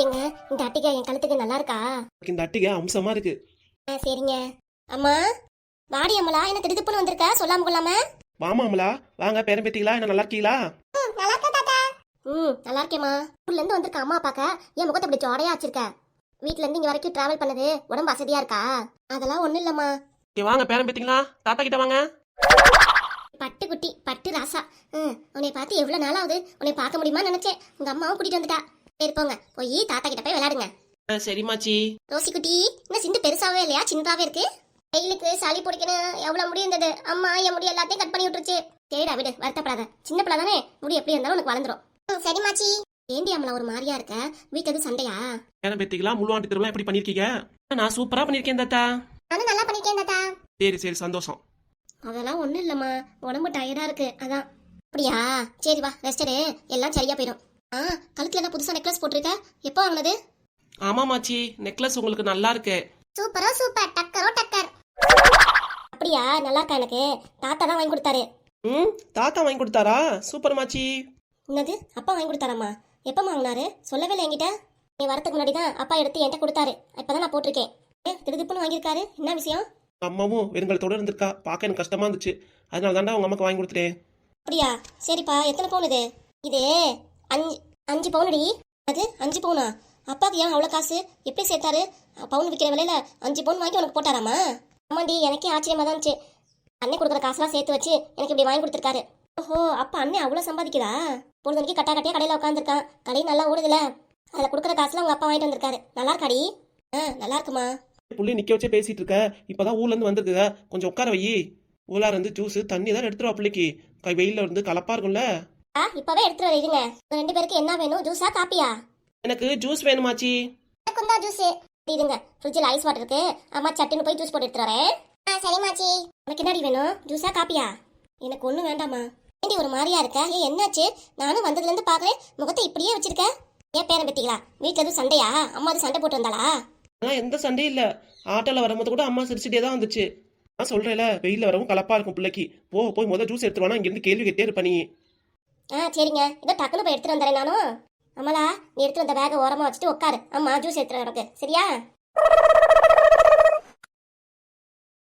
ஏங்க இந்த அட்டிகை என் கழுத்துக்கு நல்லா இருக்கா இந்த அட்டிகை அம்சமா இருக்கு. ஆ சரிங்க. அம்மா வாடி அம்மலா என்ன திடுப்புன்னு வந்திருக்க? சொல்லாம கொள்ளாம. வாமா அமலா வாங்க பேரன் பேத்திகளா என்ன நல்லா இருக்கீங்களா நல்லா இருக்கா தாத்தா. ம் நல்லா இருக்கேம்மா ஊர்ல இருந்து வந்திருக்க அம்மா பார்க்க என் முகத்தை இப்படி ஜோடையா வச்சிருக்க. வீட்ல இருந்து இங்க வரைக்கும் டிராவல் பண்ணது உடம்பு வசதியா இருக்கா? அதெல்லாம் ஒண்ணும் இல்லம்மா. வாங்க பேரன் பேத்திங்களா தாத்தா கிட்ட வாங்க. பட்டு குட்டி பட்டு ராசா. ம் உன்னை பார்த்து எவ்வளவு நாள் ஆகுது உன்னை பார்க்க முடியுமா நினைச்சேன். உங்க அம்மாவும் கூட்டிட்டு வந்துட்டா. சரி போங்க. போய் தாத்தா கிட்ட போய் விளையாடுங்க. ஆ, சரிம்மாச்சி ரோசி குட்டி இந்த சிந்து பெருசாவே இல்லையா? சின்னதாவே இருக்கு. வெயிலுக்கு சளி பிடிக்கணும். எவ்வளவு முடி இருந்தது? அம்மா என் முடி எல்லாத்தையும் கட் பண்ணி விட்டுருச்சு. சரிடா விடு வருத்தப்படாத. சின்ன பிள்ளை தானே? முடி எப்படி இருந்தாலும் உனக்கு வளர்ந்துரும். சரிமாச்சி ஏண்டி அம்மளா ஒரு மாதிரியா இருக்க? வீட்டுக்கு எதுவும் சண்டையா? பேரன் பேத்திகளா முழுவாண்டு திருவிழா எப்படி பண்ணிருக்கீங்க நான் சூப்பரா பண்ணிருக்கேன் தாத்தா. நானும் நல்லா பண்ணிருக்கேன் தாத்தா. சரி சரி சந்தோஷம். அதெல்லாம் ஒண்ணும் இல்லம்மா. உடம்பு டயர்டா இருக்கு. அதான். அப்படியா? சரி வா ரெஸ்ட் எடு. எல்லாம் சரியா போயிடும். ஆ கழுத்துல என்ன புதுசா நெக்லஸ் போட்டிருக்க? எப்போ வாங்கினது? ஆமாமாச்சி நெக்லஸ் உங்களுக்கு நல்லா இருக்கு. சூப்பரோ சூப்பர். டக்கரோ டக்கர். அப்படியா? நல்லா இருக்கா எனக்கு? தாத்தா தான் வாங்கி கொடுத்தாரு. ம் தாத்தா வாங்கி கொடுத்தாரா? சூப்பர் மாச்சி. என்னது? அப்பா வாங்கி கொடுத்தாராம்மா எப்போ வாங்கினாரு? சொல்லவே இல்லை என்கிட்ட? நீ வரதுக்கு முன்னாடி தான் அப்பா எடுத்து என்கிட்ட கொடுத்தாரு. இப்பதான் நான் போட்டிருக்கேன். ஏ திடுதிப்புன்னு வாங்கியிருக்காரு. என்ன விஷயம்? அம்மாவும் வெறுங்கலத்தோட இருந்திருக்கா. பார்க்க எனக்கு கஷ்டமா இருந்துச்சு. அதனால தாண்டா உங்க அம்மாக்கு வாங்கி கொடுத்துட்டேன். அப்படியா? சரிப்பா. எத்தனை பவுன் இது? இது அஞ்சு அஞ்சு பவுனடி. அது அஞ்சு பவுனா? அப்பாவுக்கு ஏன் அவ்வளோ காசு? எப்படி சேர்த்தாரு? பவுன் விற்கிற விலையில அஞ்சு பவுன் வாங்கி உனக்கு போட்டாராமா? ஆமாண்டி எனக்கே ஆச்சரியமா தான் இருந்துச்சு. அண்ணன் கொடுக்குற காசுலாம் சேர்த்து வச்சு எனக்கு இப்படி வாங்கி கொடுத்துருக்காரு. ஓஹோ அப்பா அண்ணன் அவ்வளோ சம்பாதிக்குதா பொழுதுக்கு கட்டா கட்டியா கடையில் உட்காந்துருக்கான் கடை நல்லா ஓடுதுல. அதில் கொடுக்குற காசுலாம் உங்கள் அப்பா வாங்கிட்டு வந்திருக்காரு. நல்லா இருக்காடி? ஆ நல்லா இருக்குமா? புள்ளி நிக்க வச்சே பேசிட்டு இருக்க. இப்பதான் ஊர்ல இருந்து வந்திருக்குங்க கொஞ்சம் உட்கார வை. ஊர்ல இருந்து ஜூஸ் தண்ணி தான் எடுத்துருவா பிள்ளைக்கு. கை வெயில்ல இருந்து கலப்பா இருக்கும்ல. ஆ இப்போவே எடுத்துட்டு வர இருங்க. ரெண்டு பேருக்கு என்ன வேணும்? ஜூஸா காப்பியா? எனக்கு ஜூஸ் வேணுமாச்சி. குந்தா ஜூஸ் இருங்க. ஃப்ரிட்ஜில் ஐஸ் வாட்டர் இருக்கு. அம்மா சட்டுன்னு போய் ஜூஸ் போட்டு எடுத்துட்டு வரேன். ஆ சரிமாச்சி உனக்கு என்னடி வேணும்? ஜூஸா காப்பியா? எனக்கு ஒன்றும் வேண்டாமா ஏண்டி ஒரு மாதிரியா இருக்க? ஏன் என்னாச்சு? நானும் வந்ததுலேருந்து பார்க்குறேன். முகத்தை இப்படியே வச்சிருக்க? ஏன் பேரன் பத்திங்களா வீட்டில் எதுவும் சண்டையா? அம்மா அது சண்டை போட்டு வந்தாளா? ஆனா எந்த சண்டையும் இல்ல. ஆட்டோல வரும்போது கூட அம்மா சிரிச்சுட்டே தான் வந்துச்சு. நான் சொல்றேன்ல வெயில்ல வரவும் கலப்பா இருக்கும் பிள்ளைக்கு. போ போய் முதல் ஜூஸ் எடுத்துருவானா இங்க இருந்து கேள்வி கேட்டே இருப்ப நீ. ஆ சரிங்க. இதோ டக்குன்னு போய் எடுத்துட்டு வந்துடுறேன் நானும் அம்மலா நீ எடுத்து வந்த பேக்கை ஓரமாக வச்சுட்டு உட்காரு அம்மா ஜூஸ் எடுத்துட்டு வரேன் உனக்கு. சரியா?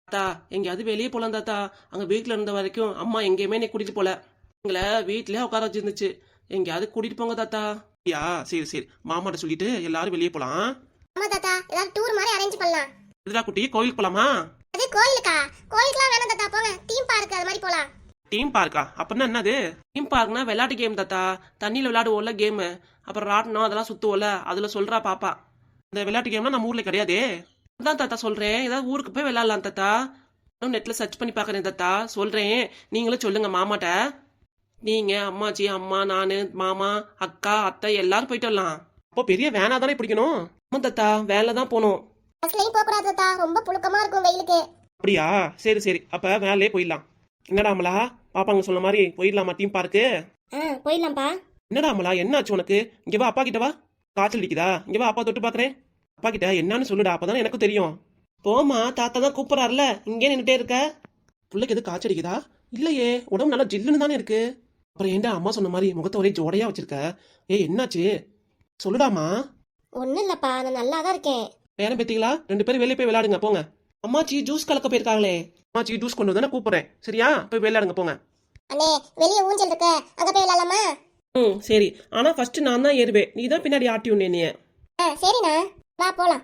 தாத்தா எங்கேயாவது வெளியே போலாம் தாத்தா. அங்க வீட்ல இருந்த வரைக்கும் அம்மா எங்கேயுமே என்னை கூட்டிட்டு போல. எங்களை வீட்லயே உட்கார வச்சிருந்துச்சு. எங்கேயாவது கூட்டிட்டு போங்க தாத்தா. யா சரி சரி. மாமாட்ட சொல்லிட்டு எல்லாரும் வெளியே போலாம். ஆமா தாத்தா. ஏதாவது டூர் மாதிரி அரேஞ்ச் பண்ணலாம். இதுடா குட்டி? கோயிலுக்கு போலாமா? அது கோயிலுக்கா? கோயிலுக்குலாம் வேணாம் தாத்தா. போங்க. தீம் பார்க் அது மாதிரி போலாம். டீம் பார்க்கா அப்படின்னா என்னது? டீம் பார்க்னா விளையாட்டு கேம் தாத்தா. தண்ணியில் விளையாடுவோம்ல கேமு அப்புறம் ராட்டினம் அதெல்லாம் சுத்துவோம்ல. அதில் சொல்றா பாப்பா. இந்த விளையாட்டு கேம்லாம் நம்ம ஊர்ல கிடையாதே. அதான் தாத்தா சொல்றேன். ஏதாவது ஊருக்கு போய் விளையாடலாம் தாத்தா. இன்னும் நெட்ல சர்ச் பண்ணி பார்க்கறேன் தாத்தா. சொல்றேன். நீங்களும் சொல்லுங்க மாமாட்ட. நீங்க அம்மாச்சி அம்மா நானு மாமா அக்கா அத்தை எல்லாரும் போயிட்டு வரலாம். அப்போ பெரிய வேனா தானே பிடிக்கணும்? ஆமா தாத்தா. வேலை தான் போகணும். பஸ்லயும் போக கூடாது தாத்தா. ரொம்ப புழுக்கமா இருக்கும் வெயிலுக்கு. அப்படியா? சரி சரி. அப்ப வேலையே போயிடலாம். என்னடா அமலா? பாப்பாங்க சொன்ன மாதிரி போயிடலாமா டீம் பார்க்கு ஆ போயிடலாம்ப்பா. என்னடா அமலா என்னாச்சு உனக்கு? இங்க வா அப்பா கிட்ட வா. காய்ச்சல் அடிக்குதா? இங்க வா அப்பா தொட்டு பாக்குறேன். அப்பா கிட்ட என்னன்னு சொல்லுடா அப்பதான் எனக்கும் தெரியும். போமா தாத்தா தான் கூப்பிடறாருல இங்கே நின்னுட்டே இருக்க. பிள்ளைக்கு எது காய்ச்சல் அடிக்குதா? இல்லையே உடம்பு நல்லா ஜில்லுன்னு தானே இருக்கு. அப்புறம் ஏன்டா அம்மா சொன்ன மாதிரி முகத்தை ஒரே ஜோடையா வச்சிருக்க? ஏய் என்னாச்சு? சொல்லுடாமா ஒன்றும் இல்லைப்பா நான் நல்லா தான் இருக்கேன். பேரன் பேத்திங்களா ரெண்டு பேரும் வெளியே போய் விளையாடுங்க போங்க. அம்மாச்சி ஜூஸ் கலக்க போயிருக்காங்களே. அம்மாச்சி ஜூஸ் கொண்டு வந்து கூப்பிடுறேன். சரியா? போய் விளையாடுங்க போங்க. அண்ணே வெளியே ஊஞ்சல் இருக்கு. அங்க போய் விளையாடலாமா? ம் சரி. ஆனா ஃபர்ஸ்ட் நான் தான் ஏறுவேன். நீ தான் பின்னாடி ஆட்டி உண்ணே நீ ஆ சரிண்ணா. வா போலாம்.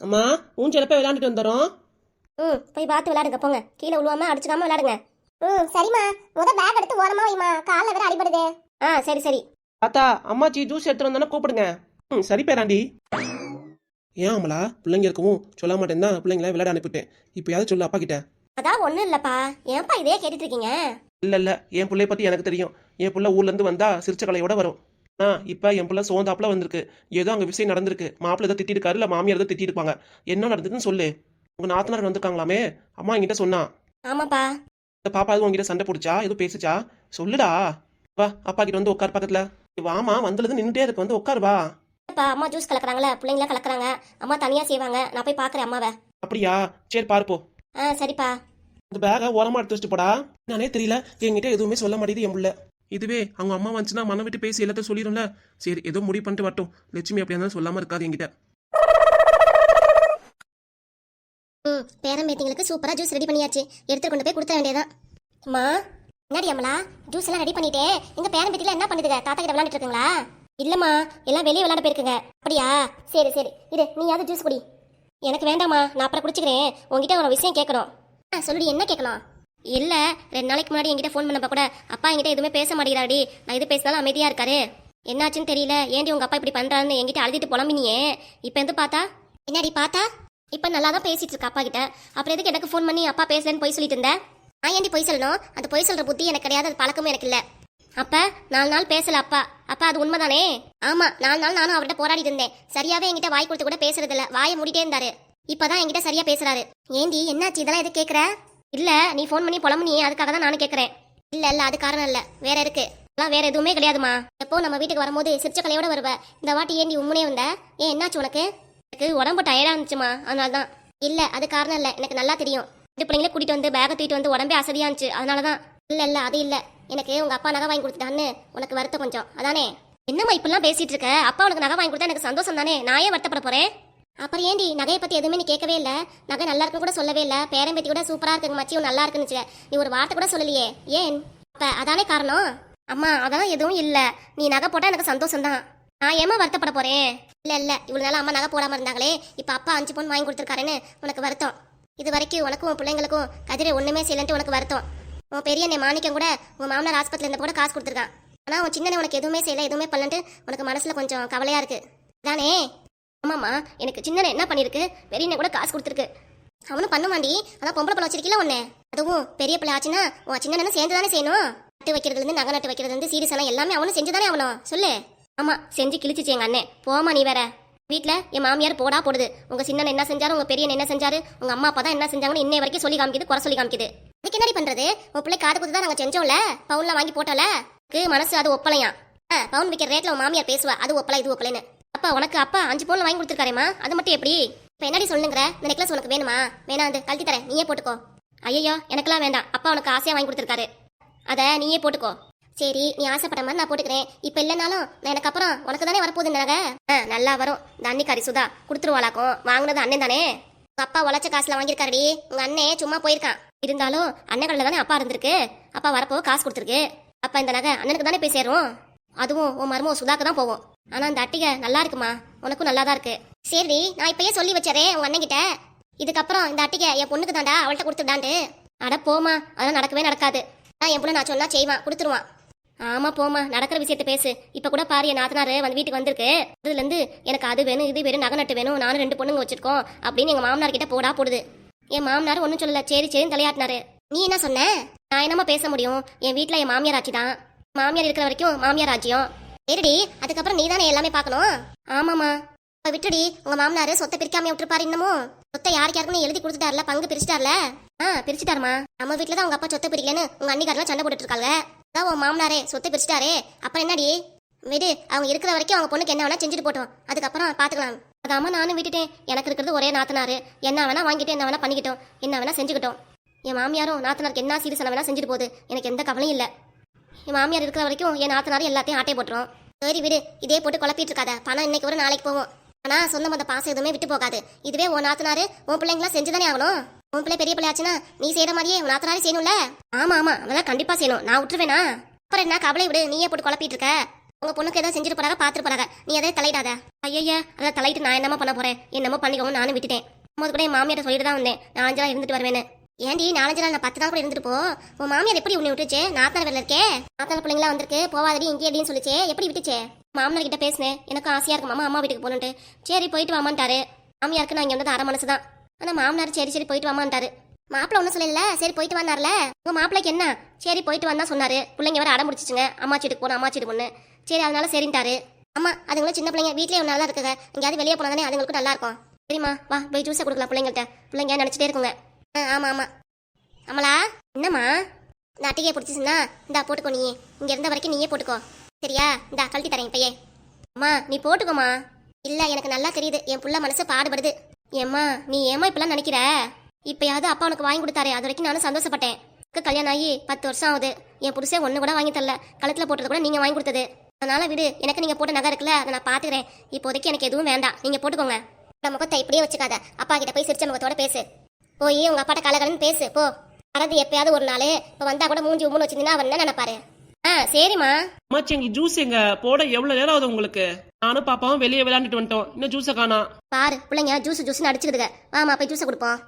அம்மா ஊஞ்சல போய் விளையாண்டுட்டு வந்துடுறோம் ம் போய் பார்த்து விளையாடுங்க போங்க. கீழே விழுவாம அடிச்சுக்காம விளையாடுங்க. ம் சரிம்மா. முத பேக் எடுத்து ஓரமா வைமா காலில் வேற அடிபடுது. ஆ சரி சரி. தாத்தா அம்மாச்சி ஜூஸ் எடுத்துட்டு வந்தானே கூப்பிடுங்க. ம் சரி பேராண்டி. ஏன் அம்மலா பிள்ளைங்க இருக்கவும் சொல்ல மாட்டேன் தான் பிள்ளைங்கள விளையாட அனுப்பிட்டேன் இப்பயாவது சொல்லு அப்பா கிட்ட. அதான் ஒன்றும் இல்லைப்பா. ஏன்ப்பா இதே கேட்டுட்டு இருக்கீங்க? இல்ல இல்ல. என் பிள்ளைய பத்தி எனக்கு தெரியும். என் பிள்ளை ஊர்ல இருந்து வந்தா சிரிச்ச கலையோட வரும். ஆ இப்ப என் பிள்ளை சோந்தாப்புல வந்திருக்கு. ஏதோ அங்க விஷயம் நடந்திருக்கு. மாப்பிள்ளை ஏதோ திட்டிருக்காரு இல்ல மாமியார் ஏதோ திட்டிருப்பாங்க என்ன நடந்ததுன்னு சொல்லு. உங்க நாத்தனார் வந்திருக்காங்களாமே? அம்மா என்கிட்ட சொன்னா. ஆமாப்பா. இந்த பாப்பா எதுவும் உங்ககிட்ட சண்டை பிடிச்சா? எதுவும் பேசுச்சா? சொல்லுடா. வா அப்பா கிட்ட வந்து உட்கார் பக்கத்துல. வாமா வந்ததுல நின்னுட்டே இருக்கு. வந்து உட்கார் வா. அப்பா அம்மா ஜூஸ் கலக்குறாங்களே பிள்ளைங்கள கலக்குறாங்க. அம்மா தனியாக செய்வாங்க. நான் போய் பார்க்குறேன் அம்மாவை. அப்படியா? சரி பாருப்போ ஆ சரிப்பா. இந்த பேகை ஓரமா எடுத்து வச்சுட்டு போடா. நானே தெரியல. என்கிட்ட எதுவுமே சொல்ல மாட்டேது என் புள்ள. இதுவே அவங்க அம்மா வந்துச்சுன்னா மனம் விட்டு பேசி எல்லாத்தையும் சொல்லிடும்ல. சரி ஏதோ முடிவு பண்ணிட்டு வரட்டும். லட்சுமி அப்படியா இருந்தாலும் சொல்லாம இருக்காது என்கிட்ட. ம் பேரன் பேத்திங்களுக்கு சூப்பரா ஜூஸ் ரெடி பண்ணியாச்சு. எடுத்து கொண்டு போய் கொடுத்த வேண்டியதான் அம்மா என்னடி அம்மலா ஜூஸ் எல்லாம் ரெடி பண்ணிட்டே. எங்க பேரன் பேத்தில என்ன பண்ணுதுங்க? தாத்தா கிட்ட விளையாண்டுட்டு இருக்குங்களா? இல்லம்மா எல்லாம் வெளியே விளையாட போயிருக்குங்க. அப்படியா? சரி சரி. இரு நீயாவது ஜூஸ் குடி. எனக்கு வேண்டாம்மா நான் அப்புறம் குடிச்சுக்கிறேன். உங்ககிட்ட ஒரு விஷயம் கேட்கணும். ஆ சொல்லுடி என்ன கேட்கணும்? இல்ல ரெண்டு நாளைக்கு முன்னாடி என்கிட்ட ஃபோன் பண்ணப்ப கூட அப்பா என்கிட்ட எதுவுமே பேச மாட்டேங்கிறாடி நான் இது பேசினாலும் அமைதியா இருக்காரு. என்னாச்சுன்னு தெரியல. ஏன்டி உங்க அப்பா இப்படி பண்றாருன்னு என்கிட்ட அழுதிட்டு புலம்பினியே. இப்போ எந்த பார்த்தா? என்னடி பார்த்தா? இப்போ நல்லா தான் பேசிட்டு இருக்க அப்பா கிட்ட அப்புறம் எதுக்கு எனக்கு ஃபோன் பண்ணி அப்பா பேசலன்னு பொய் சொல்லிட்டு இருந்தேன் நான் ஏன்டி பொய் சொல்லணும்? அந்த பொய் சொல்ற புத்தி எனக்கு கிடையாது அது பழக்கமும் எனக்கு இல்லை. அப்ப நாலு நாள் பேசல அப்பா. அப்பா அது உண்மைதானே? ஆமா நாலு நாள் நானும் அவர்கிட்ட போராடிட்டு இருந்தேன். சரியாவே என்கிட்ட வாய் கொடுத்து கூட பேசுறது இல்ல வாயை மூடிட்டே இருந்தாரு. இப்பதான் என்கிட்ட சரியா பேசுறாரு. ஏண்டி என்னாச்சு? இதெல்லாம் எது கேக்குற? இல்ல நீ ஃபோன் பண்ணி புலம்புனியே அதுக்காக தான் நானும் கேக்குறேன். இல்ல இல்ல அது காரணம் இல்ல. வேற இருக்கு அதெல்லாம் வேற எதுவுமே கிடையாதுமா. எப்போ நம்ம வீட்டுக்கு வரும்போது சிரிச்ச கலையோட வருவ. இந்த வாட்டி ஏந்தி உண்மையே வந்த? ஏன் என்னாச்சு உனக்கு? எனக்கு உடம்பு டயர்டா இருந்துச்சுமா? அதனால தான் இல்ல அது காரணம் இல்ல. எனக்கு நல்லா தெரியும். ரெண்டு பிள்ளைங்கள கூட்டிட்டு வந்து பேக்கை தூக்கிட்டு வந்து உடம்பே அசதியா இருந்துச்சு. அதனால தான் இல்ல இல்ல அது இல்ல. எனக்கு உங்க அப்பா நகை வாங்கி கொடுத்துட்டான்னு உனக்கு வருத்தம் கொஞ்சம். அதானே? என்னம்மா இப்பெல்லாம் பேசிட்டு இருக்க? அப்பா உனக்கு நகை வாங்கி கொடுத்தா எனக்கு சந்தோஷம் தானே? நான் ஏன் வருத்தப்பட போறேன்? அப்புறம் ஏண்டி நகையை பத்தி எதுவுமே நீ கேட்கவே இல்ல? நகை நல்லா இருக்குன்னு கூட சொல்லவே இல்ல. பேரன் பேத்தி கூட சூப்பரா இருக்குங்க மச்சியும் நல்லா இருக்குன்னு நீ ஒரு வார்த்தை கூட சொல்லலையே. ஏன்? அப்ப அதானே காரணம்? அம்மா அதெல்லாம் எதுவும் இல்ல. நீ நகை போட்டா எனக்கு சந்தோஷம் தான். நான் ஏமா வருத்தப்பட போறேன்? இல்ல இல்ல. இவ்வளவு நாள் அம்மா நகை போடாம இருந்தாங்களே இப்ப அப்பா அஞ்சு பவுன் வாங்கி கொடுத்துருக்காருன்னு உனக்கு வருத்தம். இது வரைக்கும் உனக்கும் உன் பிள்ளைங்களுக்கும் கதிரை ஒண்ணுமே செய்யலன்ட்டு உனக்கு வருத்தம். உன் பெரிய அண்ணன் மாணிக்கம் கூட உன் மாமனார் ஆஸ்பத்திரியில் இருந்த கூட காசு கொடுத்துருக்கான். ஆனால் உன் சின்னண்ணே உனக்கு எதுவுமே செய்யலை எதுவுமே பண்ணலன்ட்டு உனக்கு மனசில் கொஞ்சம் கவலையாக இருக்கு. தானே ஆமாம்மா எனக்கு சின்னண்ணே என்ன பண்ணிருக்கு பெரிய கூட காசு கொடுத்துருக்கு. அவனும் பண்ணுவாண்டி அதான் பொம்பளை பிள்ளை வச்சிருக்கீல ஒண்ணு அதுவும் பெரிய பிள்ளை ஆச்சுன்னா உன் சின்ன சேர்ந்து தானே செய்யணும்? நட்டு வைக்கிறதுலேருந்து நகை நட்டு வைக்கிறதுலேருந்து சீரியஸ் எல்லாம் எல்லாமே அவனும் செஞ்சுதானே அவனும் சொல்லு. ஆமாம் செஞ்சு கிழிச்சிச்சு எங்கள் அண்ணன் போமா நீ வேற. வீட்டில் என் மாமியார் போடா போடுது. உங்கள் சின்னன் என்ன செஞ்சாரு? உங்கள் பெரியன் என்ன செஞ்சாரு? உங்கள் அம்மா அப்பா தான் என்ன செஞ்சாங்கன்னு இன்னை வரைக்கும் சொல்லி காமிக்குது குறை சொல்லி காமிக்குது. அதுக்கு என்னடி பண்றது? உன் பிள்ளை காது குத்து தான் நாங்க செஞ்சோம்ல. பவுன்லாம் வாங்கி போட்டோம்ல மனசு அது ஒப்பலையா? ஆ, பவுன் விற்கிற ரேட்ல உன் மாமியார் பேசுவா. அது ஒப்பலை இது ஒப்பலைன்னு. அப்பா உனக்கு அப்பா அஞ்சு பவுன் வாங்கி கொடுத்துருக்காரேமா அது மட்டும் எப்படி? இப்ப என்னடி சொல்லுங்கிற? இந்த நெக்லஸ் உனக்கு வேணுமா? வேணா அது கழட்டி தரேன். நீயே போட்டுக்கோ. ஐயோ எனக்கெல்லாம் வேண்டாம். அப்பா உனக்கு ஆசையா வாங்கி கொடுத்துருக்காரு. அதை நீயே போட்டுக்கோ. சரி நீ ஆசைப்பட்ட மாதிரி நான் போட்டுக்கிறேன். இப்ப இல்லைனாலும் நான் எனக்கு அப்புறம் உனக்கு தானே வரப்போகுது இந்த ஆ, நல்லா வரும். இந்த அன்னிக்காரி சுதா கொடுத்துருவாளாக்கும். வாங்கினது அண்ணன் தானே? உங்க அப்பா உழைச்ச காசுல வாங்கியிருக்காருடி. உங்க அண்ணே சும்மா போயிருக்கான். இருந்தாலும் அண்ணன் கடையில் தானே அப்பா இருந்திருக்கு. அப்பா வரப்போ காசு கொடுத்துருக்கு. அப்பா இந்த நகை அண்ணனுக்கு தானே போய் சேரும் அதுவும் உன் மருமோ சுதாக்கு தான் போகும் ஆனா இந்த அட்டிகை நல்லா இருக்குமா? உனக்கும் நல்லா தான் இருக்கு. சரி நான் இப்பயே சொல்லி வச்சறேன் உங்க அண்ணன்கிட்ட. இதுக்கப்புறம் இந்த அட்டிகை என் பொண்ணுக்கு தாண்டா அவள்கிட்ட கொடுத்துடான்ட்டு அட போமா அதெல்லாம் நடக்கவே நடக்காது. நான் என் பொண்ணு நான் சொன்னா செய்வான் கொடுத்துருவான். ஆமா போமா நடக்கிற விஷயத்த பேசு. இப்ப கூட பாரு என் நாத்தனாரு வந்து வீட்டுக்கு வந்திருக்கு. அதுல இருந்து எனக்கு அது வேணும் இது வேணும் நகை நட்டு வேணும் நானும் ரெண்டு பொண்ணுங்க வச்சிருக்கோம் அப்படின்னு எங்க மாமனார் கிட்ட போடா போடுது. என் மாமனார் ஒன்றும் சொல்லல. சரி சரின்னு தலையாட்டினாரு. நீ என்ன சொன்ன? நான் என்னமா பேச முடியும்? என் வீட்டில் என் மாமியார் ஆட்சி தான். மாமியார் இருக்கிற வரைக்கும் மாமியார் ராஜ்யம் சரிடி அதுக்கப்புறம் நீ தானே எல்லாமே பார்க்கணும்? ஆமாம்மா. இப்போ விட்டுடி உங்கள் மாமனார் சொத்தை பிரிக்காம விட்டுருப்பாரு இன்னமும். சொத்தை யாருக்கு யாருக்குன்னு எழுதி கொடுத்துட்டார்ல பங்கு பிரிச்சுட்டார்ல? ஆ பிரிச்சுட்டாருமா நம்ம வீட்டில் தான் உங்கள் அப்பா சொத்தை பிரிக்கலன்னு உங்கள் அன்னிக்காரெல்லாம் சண்டை போட்டுட்டு இருக்காங்க அதான் உன் மாமனாரே சொத்தை பிரிச்சுட்டாரே. அப்புறம் என்னடி? விடு அவங்க இருக்கிற வரைக்கும் அவங்க பொண்ணுக்கு என்ன வேணா செஞ்சுட்டு போட்டோம். அதுக்கப்புறம் பார்த்துக்கலாம் அதாம்மா நானும் விட்டுட்டேன். எனக்கு இருக்கிறது ஒரே நாத்தனார். என்ன வேணா வாங்கிட்டு என்ன வேணா பண்ணிக்கிட்டோம். என்ன வேணா செஞ்சுக்கிட்டோம். என் மாமியாரும் நாத்தனாருக்கு என்ன சீரியஸ் வேணா செஞ்சுட்டு போகுது. எனக்கு எந்த கவலையும் இல்லை. என் மாமியார் இருக்கிற வரைக்கும் என் நாத்தனார் எல்லாத்தையும் ஆட்டை போட்டுரும். சரி விடு இதே போட்டு குழப்பிட்டு இருக்காத. பணம் இன்னைக்கு ஒரு நாளைக்கு போகும். ஆனால் சொந்த மொத்த பாசம் எதுவுமே விட்டு போகாது. இதுவே உன் நாத்தனாரு உன் பிள்ளைங்களாம் செஞ்சுதானே ஆகணும். உன் பிள்ளை பெரிய பிள்ளையாச்சுன்னா நீ செய்கிற மாதிரியே உன் நாத்தனாரே செய்யணும்ல? ஆமாம் ஆமாம் அதெல்லாம் கண்டிப்பாக செய்யணும். நான் விட்டுருவேனா அப்புறம் என்ன? கவலை விடு. நீயே போட்டு குழப்பிட்டு இருக்க. உங்க பொண்ணுக்கு ஏதாவது செஞ்சுட்டு போறாங்க பார்த்துட்டு போறாங்க நீ எதை தலையிடாத. ஐயா அதை தலையிட்டு நான் என்னமா பண்ண போறேன்? என்னமோ பண்ணிக்கோங்க நானும் விட்டுட்டேன். போது கூட என் மாமியார் சொல்லிட்டு தான் வந்தேன். நாலஞ்சு நாள் இருந்துட்டு வருவேன்னு. ஏன்டி நாலஞ்சு நாள் நான் பத்து நாள் கூட இருந்துட்டு போ. உன் மாமியார் எப்படி உன்னை விட்டுச்சு நாத்தனார் வேலை இருக்கே? நாத்தனார் பிள்ளைங்களா வந்திருக்கு. போவாதடி இங்கே அப்படின்னு சொல்லிச்சே. எப்படி விட்டுச்சே? மாமனார் கிட்ட பேசினேன். எனக்கும் ஆசையா இருக்கு. மாமா அம்மா வீட்டுக்கு போகணுன்ட்டு சரி போயிட்டு வாமான்ட்டாரு மாமியாருக்கு நான் இங்க வந்தது அரை மனசு தான் ஆனா மாமனார் சரி சரி போயிட்டு வாமான்ட்டாரு மாப்பிள்ள ஒன்றும் சொல்லல. சரி போயிட்டு வந்தார்ல உங்க மாப்பிளைக்கு என்ன? சரி போயிட்டு வந்தா சொன்னாரு. பிள்ளைங்க வேற அடம் முடிச்சிச்சுங்க அம்மாச்சி வீட்டுக்கு போகணும் அம்மாச்சி வீட்டுக்கு பொண்ணு சரி அதனால சரின்ட்டாரு. அம்மா அதுங்களும் சின்ன பிள்ளைங்க வீட்லயே ஒன்றா தான் இருக்குங்க. எங்கேயாவது வெளியே போனால் தானே அதுங்களுக்கும் நல்லா இருக்கும். சரிம்மா வா போய் ஜூஸை கொடுக்கலாம் பிள்ளைங்கள்ட்ட. பிள்ளைங்க நினச்சிட்டே இருக்குங்க. ஆ ஆமாம் ஆமாம் அமலா என்னம்மா? இந்த அட்டிகையை பிடிச்சிச்சுன்னா இந்தா போட்டுக்கோ நீ இங்கே இருந்த வரைக்கும் நீயே போட்டுக்கோ. சரியா? இந்தா கழட்டி தரேன் இப்பயே. அம்மா நீ போட்டுக்கோமா இல்லை எனக்கு நல்லா தெரியுது. என் புள்ள மனசு பாடுபடுது. ஏம்மா நீ ஏமா இப்பெல்லாம் நினைக்கிற? இப்பயாவது அப்பா உனக்கு வாங்கி கொடுத்தாரு அது வரைக்கும் நானும் சந்தோஷப்பட்டேன். எனக்கு கல்யாணம் ஆகி பத்து வருஷம் ஆகுது. என் புருஷே ஒன்று கூட வாங்கி தரல. கழுத்தில் போட்டது கூட நீங்கள் வாங்கி கொடுத்தது. அதனால விடு. எனக்கு நீங்கள் போட்ட நகை இருக்குல்ல அதை நான் பார்த்துக்கிறேன் இப்போதைக்கு எனக்கு எதுவும் வேண்டாம். நீங்கள் போட்டுக்கோங்க. நம்ம முகத்தை இப்படியே வச்சுக்காத. அப்பா கிட்ட போய் சிரிச்ச முகத்தோட பேசு. போய் உங்க அப்பாட்ட கலகலன்னு பேசு. போ. வரது எப்பயாவது ஒரு நாள். இப்போ வந்தா கூட மூஞ்சி உம்முன்னு வச்சிருந்தீங்கன்னா அவர் என்ன நினைப்பாரு? ஆ சரிம்மா. அம்மாச்சி எங்களுக்கு ஜூஸ் எங்க? போட எவ்வளவு நேரம் ஆகுது உங்களுக்கு? நானும் பாப்பாவும் வெளியே விளையாண்டுட்டு வந்துட்டோம். இன்னும் ஜூஸை காணா பாரு பிள்ளைங்க ஜூஸ் ஜூஸ்னு அடிச்சுக்குதுங்க. வாமா போய் ஜூஸை கொடுப்போம்.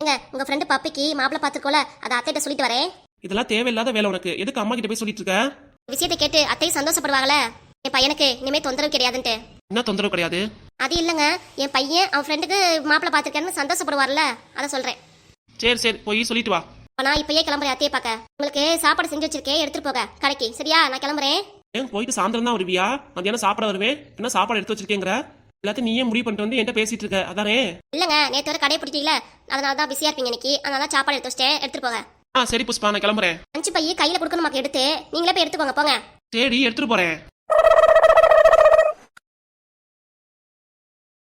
ஏங்க உங்க ஃப்ரெண்டு பப்பிக்கு மாப்பிள்ளை பார்த்துருக்கோல அதை அத்தைகிட்ட சொல்லிட்டு வரேன். இதெல்லாம் தேவையில்லாத வேலை உனக்கு. எதுக்கு அம்மா கிட்ட போய் சொல்லிட்டு இருக்க? விஷயத்தை கேட்டு அத்தையும் சந்தோஷப்படுவாங்கல்ல என் பையனுக்கு இனிமே தொந்தரவு கிடையாதுன்ட்டு. என்ன தொந்தரவு கிடையாது? அது இல்லைங்க. என் பையன் அவன் ஃப்ரெண்டுக்கு மாப்பிள்ளை பார்த்துருக்கேன்னு சந்தோஷப்படுவார்ல? அதை சொல்றேன். சரி சரி. போய் சொல்லிட்டு வா. நான் இப்பயே கிளம்புறேன் அத்தையை பார்க்க. உங்களுக்கு சாப்பாடு செஞ்சு வச்சிருக்கேன். எடுத்துட்டு போக கடைக்கு. சரியா? நான் கிளம்புறேன். ஏன் போயிட்டு சாயந்தரம் தான் வருவியா? மத்தியானம் சாப்பிட வருவேன். என்ன சாப்பாடு எடுத்து வச்சிருக்கேங்கிற? எல்லாத்தையும் நீயே முடிவு பண்ணிட்டு வந்து என்கிட்ட பேசிட்டு இருக்க. அதானே? இல்லைங்க. நேற்று வரை கடையை பிடிக்கல அதனால தான் பிஸியாக இருப்பீங்க இன்னைக்கு. அதனால தான் சாப்பாடு எடுத்து வச்சிட்டேன். எடுத்துட்டு போக ஆ சரி புஷ்பா நான் கிளம்புறேன். அஞ்சு பையன் கையில கொடுக்கணுமாக்கு எடுத்து. நீங்களே போய் எடுத்துக்கோங்க போங்க. சரி எடுத்துட்டு போறேன்.